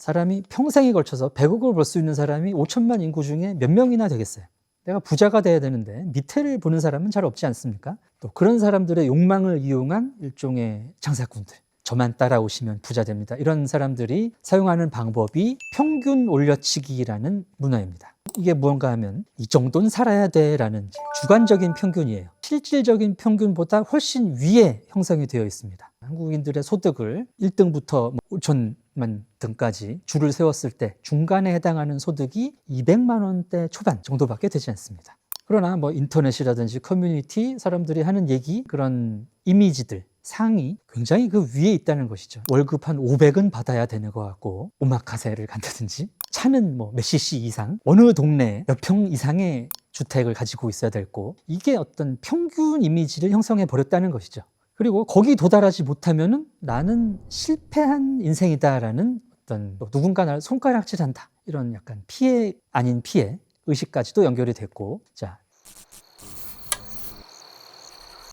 사람이 평생에 걸쳐서 100억을 벌 수 있는 사람이 5천만 인구 중에 몇 명이나 되겠어요. 내가 부자가 돼야 되는데 밑에를 보는 사람은 잘 없지 않습니까? 또 그런 사람들의 욕망을 이용한 일종의 장사꾼들. 저만 따라오시면 부자 됩니다. 이런 사람들이 사용하는 방법이 평균 올려치기라는 문화입니다. 이게 무언가 하면 이 정도는 살아야 돼라는 주관적인 평균이에요. 실질적인 평균보다 훨씬 위에 형성이 되어 있습니다. 한국인들의 소득을 1등부터 5천 만 등까지 줄을 세웠을 때 중간에 해당하는 소득이 200만 원대 초반 정도밖에 되지 않습니다. 그러나 뭐 인터넷이라든지 커뮤니티 사람들이 하는 얘기 그런 이미지들 상이 굉장히 그 위에 있다는 것이죠. 월급 한 500은 받아야 되는 것 같고 오마카세를 간다든지 차는 뭐 몇 cc 이상 어느 동네 몇 평 이상의 주택을 가지고 있어야 되고 이게 어떤 평균 이미지를 형성해 버렸다는 것이죠. 그리고 거기 도달하지 못하면은 나는 실패한 인생이다라는 어떤 뭐 누군가 나를 손가락질한다. 이런 약간 피해 아닌 피해 의식까지도 연결이 됐고. 자